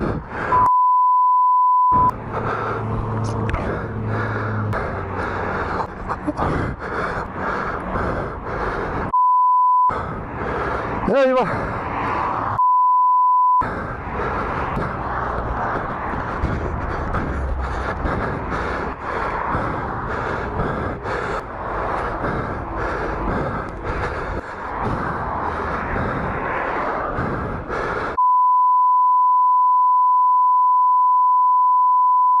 야 이봐.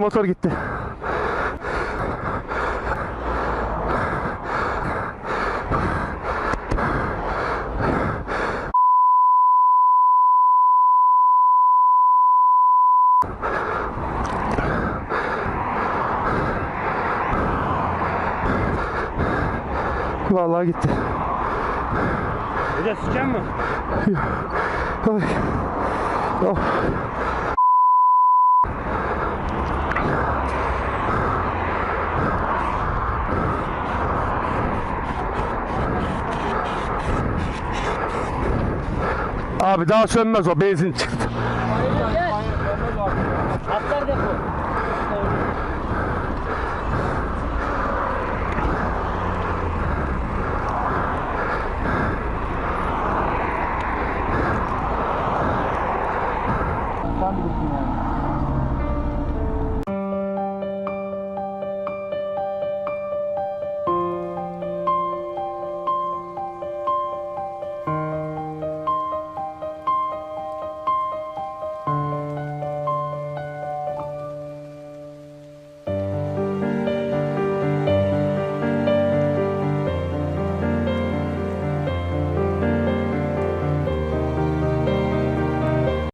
Motor gitti. Vallahi gitti. Bir de sıçan mı? Ay. Oh. Abi daha sönmez o benzin çıktı. Atlar depo.